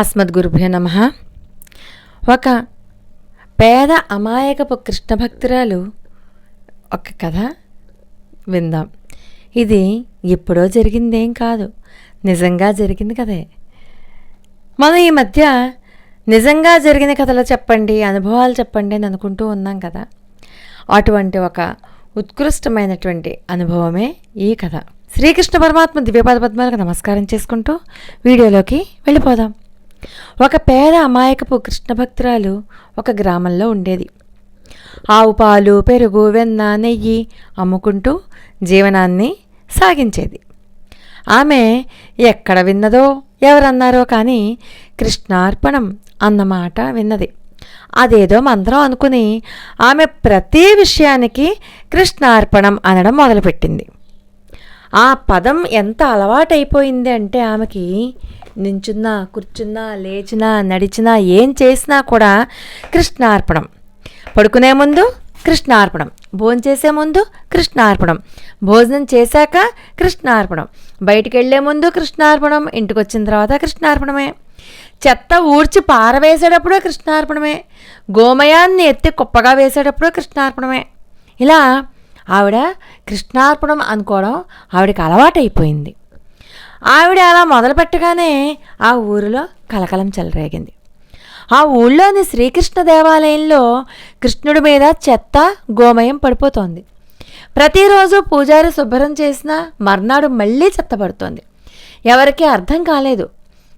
అస్మద్గురుభ్యో నమ. ఒక పేద అమాయకపు కృష్ణ భక్తురాలు ఒక కథ విందాం. ఇది ఎప్పుడో జరిగిందేం కాదు. నిజంగా జరిగింది కదే మనం ఈ మధ్య నిజంగా జరిగిన కథలు చెప్పండి అనుభవాలు చెప్పండి అని అనుకుంటూ ఉన్నాం కదా. అటువంటి ఒక ఉత్కృష్టమైనటువంటి అనుభవమే ఈ కథ. శ్రీకృష్ణ పరమాత్మ దివ్యపాద పద్మాలకు నమస్కారం చేసుకుంటూ వీడియోలోకి వెళ్ళిపోదాం. ఒక పేద అమాయకపు కృష్ణ భక్తురాలు ఒక గ్రామంలో ఉండేది. ఆవు పాలు పెరుగు వెన్న నెయ్యి అమ్ముకుంటూ జీవనాన్ని సాగించేది. ఆమె ఎక్కడ విన్నదో ఎవరన్నారో కానీ కృష్ణార్పణం అన్నమాట విన్నది. అదేదో మంత్రం అనుకుని ఆమె ప్రతి విషయానికి కృష్ణార్పణం అనడం మొదలుపెట్టింది. ఆ పదం ఎంత అలవాటైపోయింది అంటే ఆమెకి నించున్నా కూర్చున్నా లేచినా నడిచినా ఏం చేసినా కూడా కృష్ణార్పణం. పడుకునే ముందు కృష్ణార్పణం. భోజనం చేసే ముందు కృష్ణార్పణం. భోజనం చేశాక కృష్ణార్పణం. బయటికి వెళ్ళే ముందు కృష్ణార్పణం. ఇంటికి వచ్చిన తర్వాత కృష్ణార్పణమే. చెత్త ఊడ్చి పారవేసేటప్పుడు కృష్ణార్పణమే. గోమయాన్ని ఎత్తి కుప్పగా వేసేటప్పుడు కృష్ణార్పణమే. ఇలా ఆవిడ కృష్ణార్పణం అనుకోవడం ఆవిడకి అలవాటైపోయింది. ఆవిడ అలా మొదలుపెట్టగానే ఆ ఊరిలో కలకలం చెలరేగింది. ఆ ఊళ్ళోని శ్రీకృష్ణ దేవాలయంలో కృష్ణుడి మీద చెత్త గోమయం పడిపోతోంది. ప్రతిరోజు పూజారి శుభ్రం చేసిన మర్నాడు మళ్ళీ చెత్త పడుతోంది. ఎవరికీ అర్థం కాలేదు.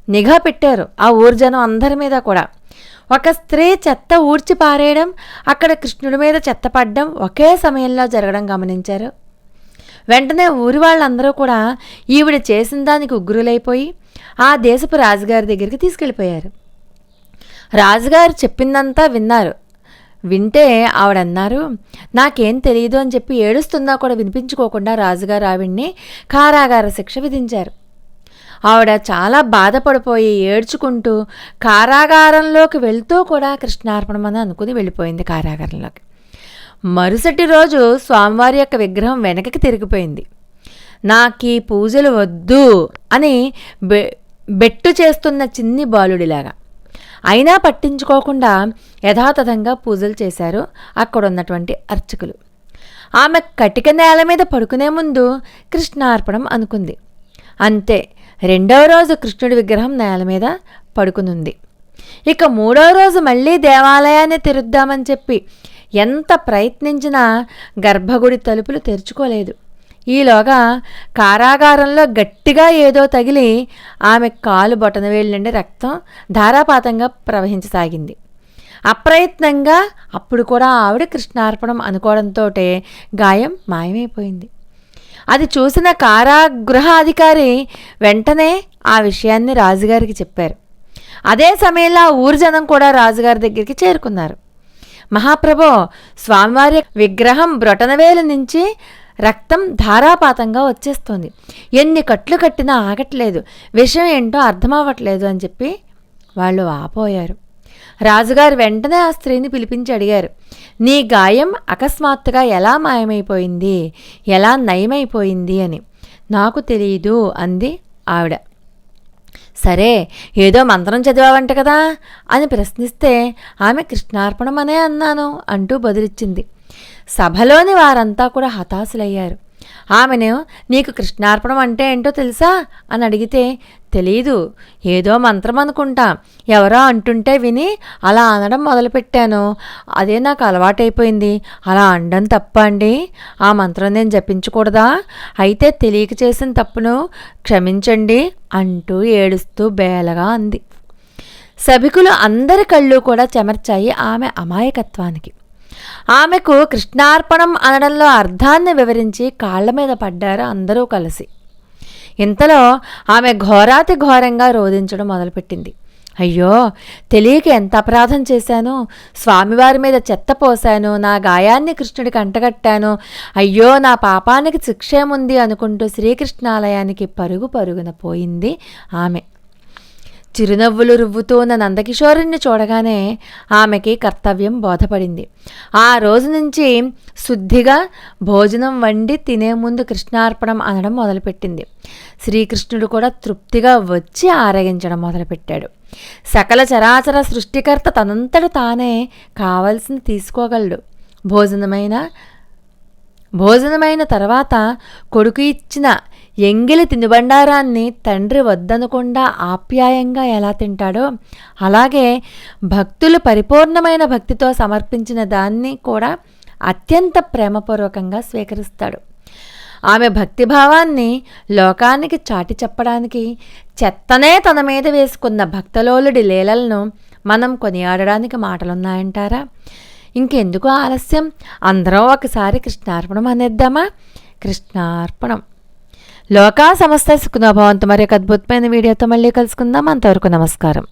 నిఘా పెట్టారు ఆ ఊరు జనం అందరి మీద కూడా. ఒక స్త్రీ చెత్త ఊడ్చి పారేయడం అక్కడ కృష్ణుడి మీద చెత్త పడ్డం ఒకే సమయంలో జరగడం గమనించారు వెంటనే ఊరి వాళ్ళందరూ కూడా ఈవిడ చేసిన దానికి ఉగ్రులైపోయి ఆ దేశపు రాజుగారి దగ్గరికి తీసుకెళ్ళిపోయారు. రాజుగారు చెప్పిందంతా విన్నారు. వింటే ఆవిడన్నారు నాకేం తెలియదు అని చెప్పి ఏడుస్తుందా కూడా వినిపించుకోకుండా రాజుగారు ఆవిడ్ని కారాగార శిక్ష విధించారు. ఆవిడ చాలా బాధపడిపోయి ఏడ్చుకుంటూ కారాగారంలోకి వెళ్తూ కూడా కృష్ణార్పణం అని అనుకుని వెళ్ళిపోయింది కారాగారంలోకి. మరుసటి రోజు స్వామివారి యొక్క విగ్రహం వెనకకి తిరిగిపోయింది. నాకు ఈ పూజలు వద్దు అని బె బెట్టు చేస్తున్న చిన్ని బాలుడిలాగా. అయినా పట్టించుకోకుండా యథాతథంగా పూజలు చేశారు అక్కడ ఉన్నటువంటి అర్చకులు. ఆమె కటిక నేల మీద పడుకునే ముందు కృష్ణార్పణం అనుకుంది. అంతే రెండవ రోజు కృష్ణుడి విగ్రహం నేల మీద పడుకునుంది. ఇక మూడవ రోజు మళ్ళీ దేవాలయాన్ని తెరుద్దామని చెప్పి ఎంత ప్రయత్నించినా గర్భగుడి తలుపులు తెరుచుకోలేదు. ఈలోగా కారాగారంలో గట్టిగా ఏదో తగిలి ఆమె కాలు బొటనవేలు నుండి రక్తం ధారాపాతంగా ప్రవహించసాగింది. అప్రయత్నంగా అప్పుడు కూడా ఆవిడ కృష్ణార్పణం అనుకోవడంతో గాయం మాయమైపోయింది. అది చూసిన కారాగృహ అధికారి వెంటనే ఆ విషయాన్ని రాజుగారికి చెప్పారు. అదే సమయంలో ఆ ఊరు జనం కూడా రాజుగారి దగ్గరికి చేరుకున్నారు. మహాప్రభో స్వామివారి విగ్రహం బ్రొటనవేలు నుంచి రక్తం ధారాపాతంగా వచ్చేస్తుంది. ఎన్ని కట్లు కట్టినా ఆగట్లేదు. విషయం ఏంటో అర్థం అవ్వట్లేదు అని చెప్పి వాళ్ళు ఆపోయారు. రాజుగారు వెంటనే ఆ స్త్రీని పిలిపించి అడిగారు నీ గాయం అకస్మాత్తుగా ఎలా మాయమైపోయింది? ఎలా నయమైపోయింది? అని. నాకు తెలియదు అంది ఆవిడ. సరే ఏదో మంత్రం చదివావంట కదా? అని ప్రశ్నిస్తే ఆమె కృష్ణార్పణం అనే అన్నాను అంటూ బదులిచ్చింది. సభలోని వారంతా కూడా హతాశులయ్యారు. ఆమెను నీకు కృష్ణార్పణం అంటే ఏంటో తెలుసా? అని అడిగితే తెలీదు. ఏదో మంత్రం అనుకుంటా. ఎవరో అంటుంటే విని అలా అనడం మొదలుపెట్టాను. అదే నాకు అలవాటైపోయింది. అలా అనడం తప్ప అండి? ఆ మంత్రం నేను జపించకూడదా? అయితే తెలియక చేసిన తప్పును క్షమించండి అంటూ ఏడుస్తూ బేలగా అంది. సభికులు అందరి కళ్ళు కూడా చెమర్చాయి ఆమె అమాయకత్వానికి. ఆమెకు కృష్ణార్పణం అనడంలో అర్థాన్ని వివరించి కాళ్ళ మీద పడ్డారు అందరూ కలిసి. ఇంతలో ఆమె ఘోరాతి ఘోరంగా రోధించడం మొదలుపెట్టింది. అయ్యో తెలియక ఎంత అపరాధం చేశాను? స్వామివారి మీద చెత్త పోశాను నా గాయాన్ని కృష్ణుడికి అంటగట్టాను. అయ్యో నా పాపానికి శిక్షేముంది అనుకుంటూ శ్రీకృష్ణాలయానికి పరుగు పరుగున పోయింది ఆమె. చిరునవ్వులు రువ్వుతోన్న నందకిషోరుణ్ణి చూడగానే ఆమెకి కర్తవ్యం బోధపడింది. ఆ రోజు నుంచి శుద్ధిగా భోజనం వండి తినే ముందు కృష్ణార్పణం అనడం మొదలుపెట్టింది. శ్రీకృష్ణుడు కూడా తృప్తిగా వచ్చి ఆరగించడం మొదలుపెట్టాడు. సకల చరాచర సృష్టికర్త తనంతట తానే కావలసింది తీసుకోగలడు. భోజనమైన భోజనమైన తర్వాత కొడుకు ఇచ్చిన ఎంగిలి తినుబండారాన్ని తండ్రి వద్దనకుండా ఆప్యాయంగా ఎలా తింటాడో అలాగే భక్తులు పరిపూర్ణమైన భక్తితో సమర్పించిన దాన్ని కూడా అత్యంత ప్రేమపూర్వకంగా స్వీకరిస్తాడు. ఆమె భక్తిభావాన్ని లోకానికి చాటి చెప్పడానికి చెత్తనే తన మీద వేసుకున్న భక్తలోలుడి లీలలను మనం కొనియాడడానికి మాటలున్నాయంటారా? ఇంకెందుకు ఆలస్యం? అందరం ఒకసారి కృష్ణార్పణం అనేద్దామా? కృష్ణార్పణం. లోకా సమస్త సుఖనోభవంతో మరి ఒక అద్భుతమైన వీడియోతో మళ్ళీ కలుసుకుందాం. అంతవరకు నమస్కారం.